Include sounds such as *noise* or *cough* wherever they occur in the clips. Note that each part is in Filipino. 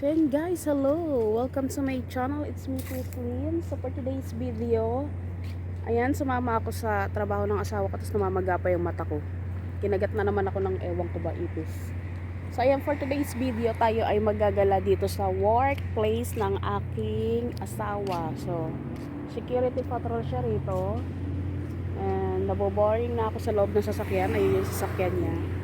So yun guys, hello! Welcome to my channel. It's me, Caitlyn. So for today's video, ayan, sumama ako sa trabaho ng asawa ko tapos namamaga pa yung mata ko. Kinagat na naman ako ng ewan ko ba ipis. So ayan, for today's video, tayo ay magagala dito sa workplace ng aking asawa. So, security patrol siya rito. And naboboring na ako sa loob ng sasakyan. Ayun yung sasakyan niya.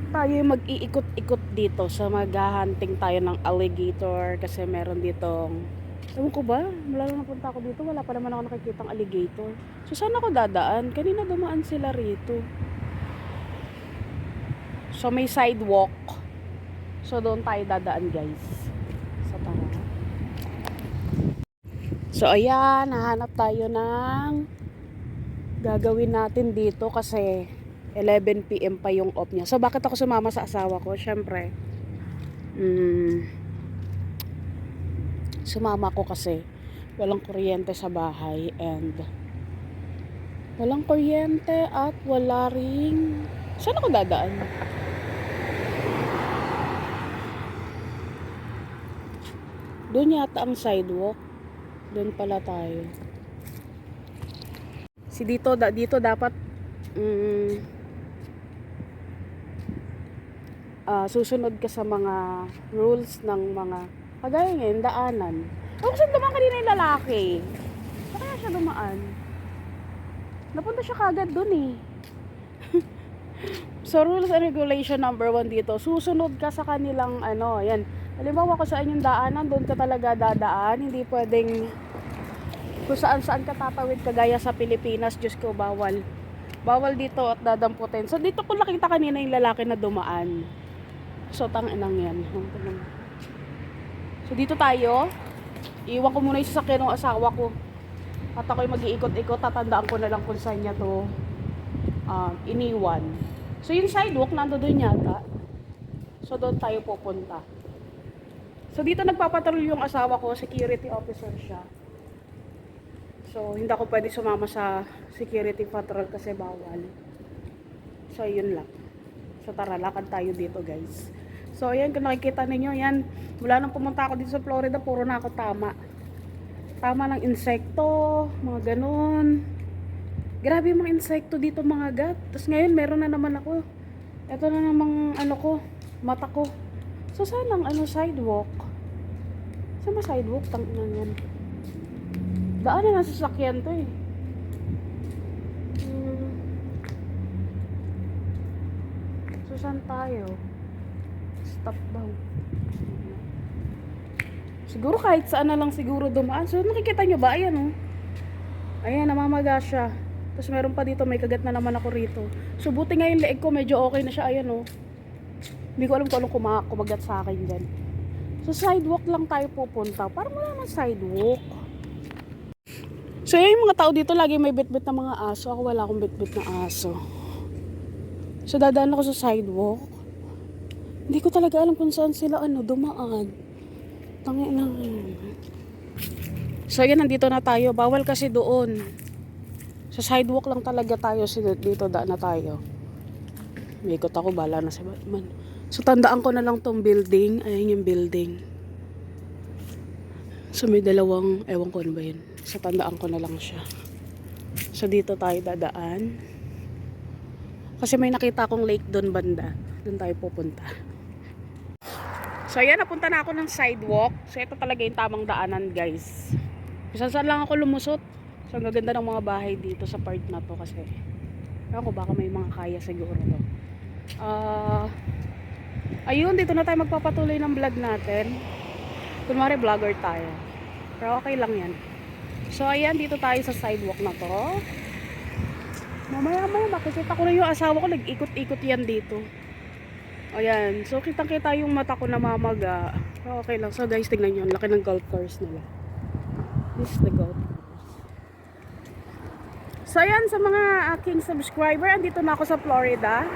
At tayo mag-iikot-ikot dito sa maghahunting tayo ng alligator kasi meron ditong Ewan ko ba? Wala lang napunta ako dito. Wala pa naman ako nakikitang alligator. So, saan ako dadaan? Kanina dumaan sila rito. So, may sidewalk. So, doon tayo dadaan, guys. So, tara. So, ayan. Nahanap tayo ng gagawin natin dito kasi 11pm pa yung off niya. So, bakit ako sumama sa asawa ko? Siyempre, mm, sumama ko kasi walang kuryente sa bahay and walang kuryente at wala ring saan ako dadaan? Doon yata ang sidewalk. Doon pala tayo. Si dito, da, dito dapat mm, ah, susunod ka sa mga rules ng mga kagaya ngayon, daanan. Ako saan dumaan kanina yung lalaki? Kaya siya dumaan? Napunta siya kagad dun eh. *laughs* so, rules and regulation number one dito, susunod ka sa kanilang ano, yan. Halimbawa kung saan yung daanan, doon ka talaga dadaan. Hindi pwedeng kung saan saan ka tatawid kagaya sa Pilipinas, Diyos ko, bawal. Bawal dito at dadamputin. So, dito ko nakita kanina yung lalaki na dumaan. So, tang inang yan. So, dito tayo. Iwan ko muna yung sasakyan ng asawa ko. At ako'y mag-iikot-ikot. Tatandaan ko na lang kung saan niya to ah, iniwan. So, yung sidewalk, nando doon yata. So, doon tayo pupunta. So, dito nagpapatrol yung asawa ko. Security officer siya. So, hindi ako pwede sumama sa security patrol kasi bawal. So, yun lang. So, tara, lakad tayo dito, guys. So, ayan, kung nakikita ninyo, yan. Mula nang pumunta ako dito sa Florida, puro na ako tama. Tama ng insekto, mga ganun. Grabe yung mga insekto dito, mga gat. Tapos ngayon, meron na naman ako. Ito na namang, ano ko, mata ko. So, saan ang, ano, sidewalk? Saan ba sidewalk? Tang yan. Daan na nasa sasakyan to eh. Hmm. So, saan tayo? Stop daw. Siguro kahit saan na lang siguro dumaan. So, nakikita nyo ba? Ayan oh. Ayan, namamaga siya. Tapos meron pa dito, may kagat na naman ako rito. So, buti nga yung leeg ko, medyo okay na siya. Ayan oh. Hindi ko alam kung anong kuma- kumagat sa akin dyan. So, sidewalk lang tayo pupunta. Parang wala namang sidewalk. So, yun yung mga tao dito, lagi may bit-bit na mga aso. Ako wala akong bit-bit na aso. So, dadaan ako sa sidewalk. Hindi ko talaga alam kung saan sila ano, dumaan. Tangin na. So, yan, nandito na tayo. Bawal kasi doon. Sa sidewalk lang talaga tayo. Dito daan na tayo. May ikot ako, bala na si Batman. So, tandaan ko na lang tong building. Ayan yung building. So, may dalawang, ewan ko ano ba yun. So, tandaan ko na lang siya. So, dito tayo dadaan. Kasi may nakita akong lake doon banda. Doon tayo pupunta. So, ayan, napunta na ako ng sidewalk. So, ito talaga yung tamang daanan, guys. Saan lang ako lumusot. So, ang gaganda ng mga bahay dito sa part na to kasi. Ewan ko, baka may mga kaya siguro to. Ah... ayun, dito na tayo magpapatuloy ng vlog natin. Kunwari vlogger tayo. Pero okay lang yan. So, ayan, dito tayo sa sidewalk na to. Mamaya maya, makikita ko na yung asawa ko, nag-ikot-ikot yan dito. Ayan, so kitang-kita yung mata ko na mamaga. Pero okay lang. So guys, tignan nyo, laki ng golf course nila. This is the golf course. So ayan, sa mga aking subscriber, andito na ako sa Florida.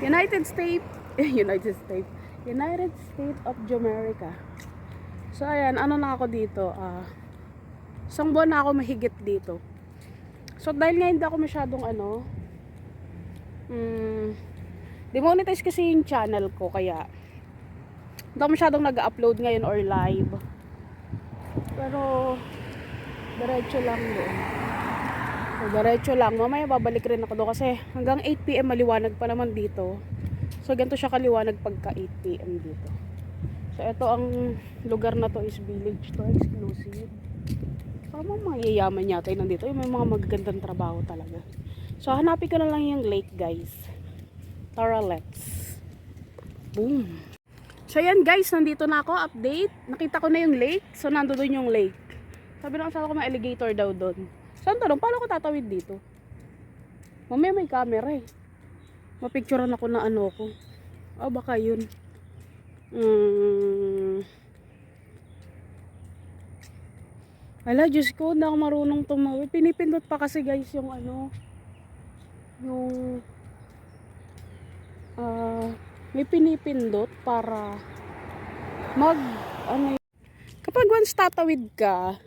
United States, *laughs* United States, United States of Jamaica. So ayan, ano na ako dito? Ah, isang buwan na ako mahigit dito. So dahil nga hindi ako masyadong ano, mm, demonetize kasi yung channel ko kaya Hindi ako masyadong nag-upload ngayon or live. Pero, diretso lang doon. So, diretso lang. Mamaya babalik rin ako doon kasi hanggang 8pm maliwanag pa naman dito. So, ganito siya kaliwanag pagka 8pm dito. So, ito ang lugar na to is village to, exclusive. Mga mayayaman yata yung nandito. Yung may mga magagandang trabaho talaga. So, hanapin ko na lang yung lake, guys. Tara, let's. Boom. So, yan guys. Nandito na ako. Update. Nakita ko na yung lake. So, nando doon yung lake. Sabi ng asawa ko may alligator daw doon. So, ang tanong, paano ko tatawid dito? Mamaya may camera eh. Mapicturean ako na ano ko. Oh, baka yun. Mm. Ala, Diyos ko, hindi ako marunong tumawid. Pinipindot pa kasi guys yung ano, yung, may pinipindot para mag, ano kapag once tatawid ka,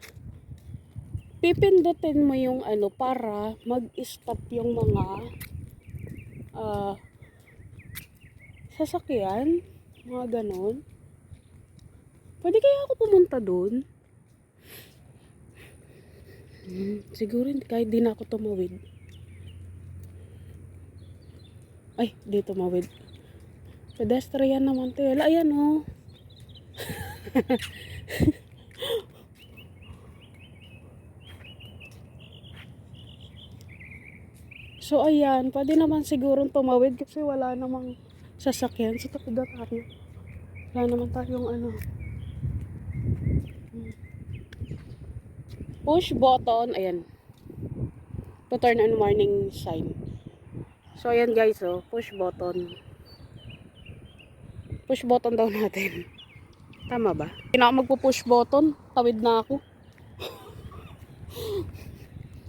pipindutin mo yung ano para mag-stop yung mga ah, sasakyan, mga ganon. Pwede kaya ako pumunta doon? Hmm, siguro kahit di na ako tumawid. Ay, di tumawid. Pedestrian naman to. Wala, ayan oh. *laughs* so, ayan. Pwede naman siguro tumawid kasi wala namang sasakyan. So, tapos na tayo. Wala naman tayong ano. Push button. Ayan. To turn on warning sign. So, ayan guys, oh. Push button. Push button daw natin. Tama ba? Hindi na ako magpo-push button. Tawid na ako.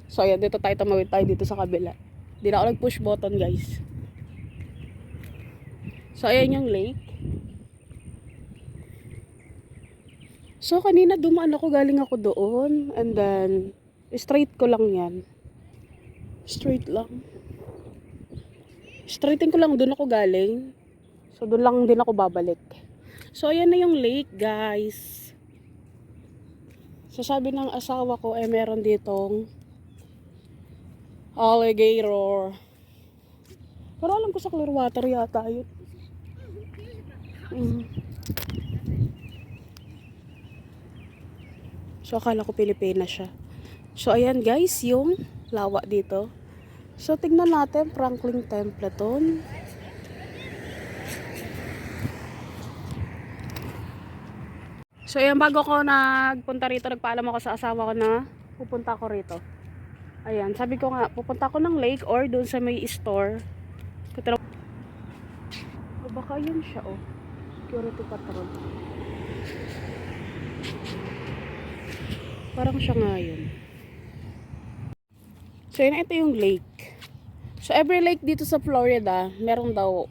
so, ayan. Dito tayo tumawid tayo dito sa kabila. Hindi na ako nag-push button, guys. So, ayan yung lake. So, kanina dumaan ako, galing ako doon. And then, straight ko lang yan. Straight lang. Straightin ko lang, doon ako galing. So, doon lang din ako babalik. So, ayan na yung lake, guys. So, ng asawa ko, eh, meron ditong alligator. Pero alam ko sa Clearwater yata yun. Mm. So, akala ko Pilipinas siya. So, ayan guys, yung lawa dito. So, tignan natin, Franklin Templeton. So, ayan, bago ko nagpunta rito, nagpaalam ako sa asawa ko na pupunta ako rito. Ayan, sabi ko nga, pupunta ako ng lake or doon sa may store. Katira- o baka yun siya, oh. Security patrol. Parang siya nga yun. So, yun, ito yung lake. So, every lake dito sa Florida, meron daw,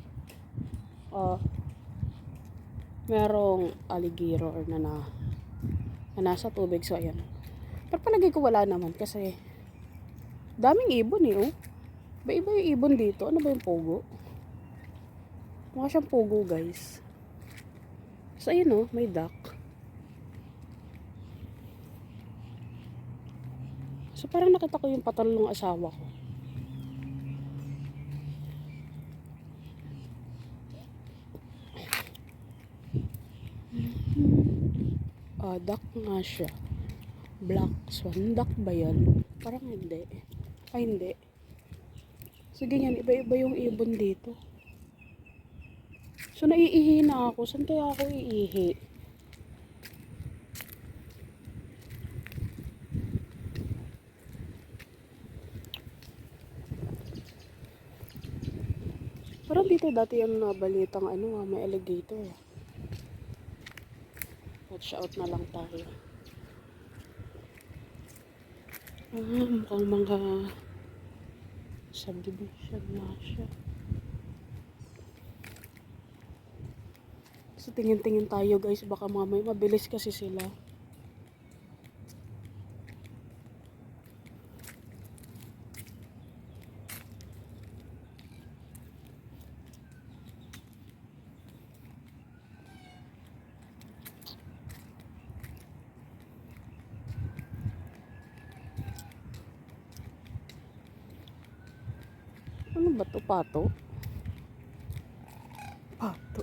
uh, merong alligator na na, na nasa tubig. So, ayan. Pero palagay ko wala naman kasi daming ibon eh, oh. Ba iba yung ibon dito? Ano ba yung pogo? Mukha siyang pogo, guys. So, ayun oh, may duck. So, parang nakita ko yung patal ng asawa ko. Ah, duck nga siya. Black swan. Duck ba yan? Parang hindi. Ay, hindi. So, ganyan. Iba-iba yung ibon dito. So, naiihi na ako. Saan kaya ako iihi? Parang dito dati yung nabalitang ano, ah, may alligator. Watch out na lang tayo. Ah, mukhang mga subdivision na siya. So, tingin-tingin tayo guys. Baka mamay mabilis kasi sila. Ba to? Pato? Pato.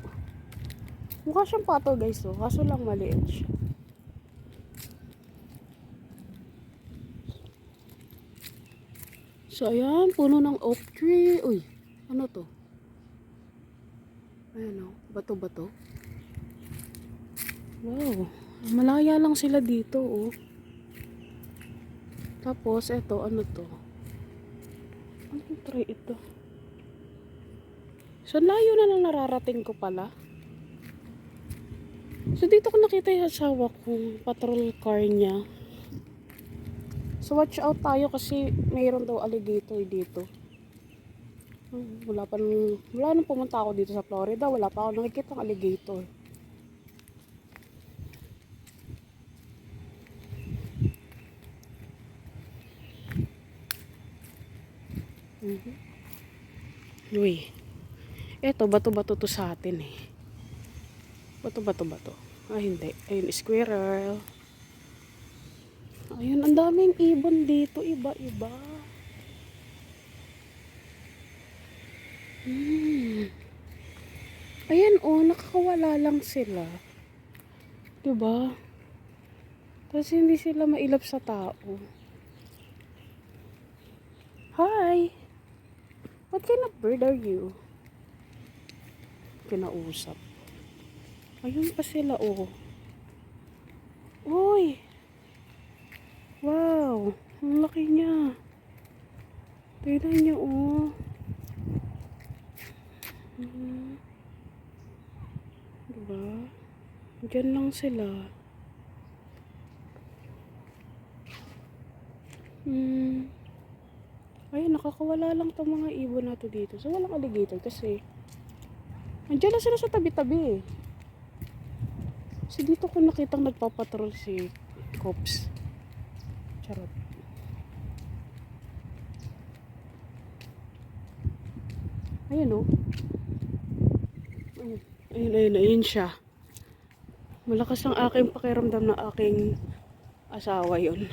Mukha siyang pato guys oh. Kaso lang maliit siya. So ayan, puno ng oak tree. Uy, ano to? Ayan oh, bato-bato. Wow, malaya lang sila dito oh. Tapos, eto, ano to? Anong tray ito? So, layo na lang nararating ko pala. So, dito ko nakita yung asawa kong patrol car niya. So, watch out tayo kasi mayroon daw alligator dito. Wala pa nung, wala nung pumunta ako dito sa Florida. Wala pa ako nakikita ng alligator. Mhm. Uy. Eto, bato-bato to sa atin eh. Bato-bato ba to? Ah, hindi. Ayun, squirrel. Ayun, ang daming ibon dito. Iba-iba. Hmm. Ayan, oh, nakakawala lang sila. Diba? Tapos hindi sila mailap sa tao. Hi! What kind of bird are you? Kinausap. Ayun pa sila, oh. Uy! Wow! Ang laki niya. Tignan niyo, oh. Hmm. Diba? Diyan lang sila. Hmm. Ayun, nakakawala lang tong mga ibon na to dito. So, walang alligator kasi Andiyan lang sila sa tabi-tabi eh. So, dito ko nakitang nagpapatrol si Cops. Charot. Ayun oh. Ayun, ayun, ayun, ayun siya. Malakas ang aking pakiramdam na aking asawa yon.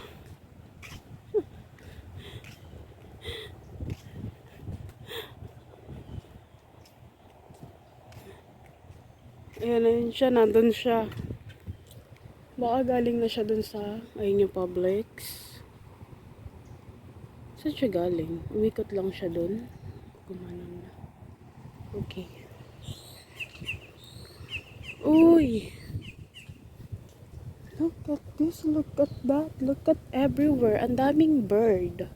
Ayan, ayun siya, nandun siya. Baka galing na siya dun sa, ayun yung Publix. Saan siya galing? Umikot lang siya dun. Kumanan na. Okay. Uy! Look at this, look at that, look at everywhere. Ang daming bird.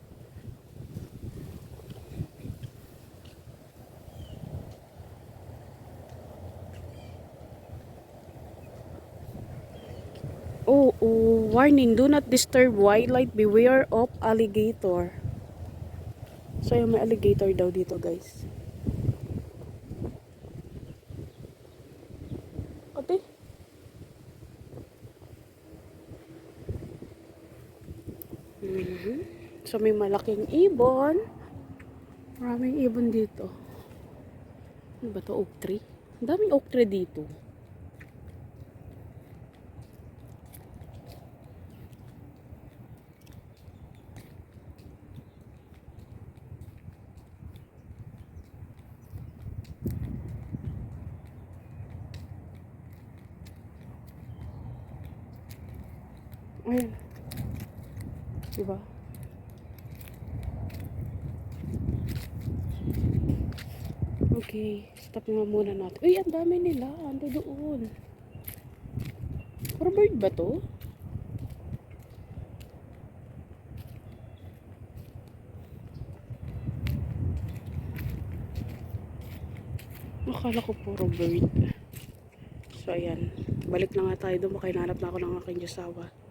Oh, oh, warning, do not disturb wildlife, beware of alligator. So, yung may alligator daw dito, guys. Ate? Mhm. So, may malaking ibon. Maraming ibon dito. Ano ba to? Oak tree? Ang daming oak tree dito. Ayan. Diba? Okay. Stop nga muna natin. Uy, ang dami nila. Ando doon. Pero bird ba to? Akala ko puro bird. So, ayan. Balik na nga tayo doon. Makainanap na ako ng aking jasawa.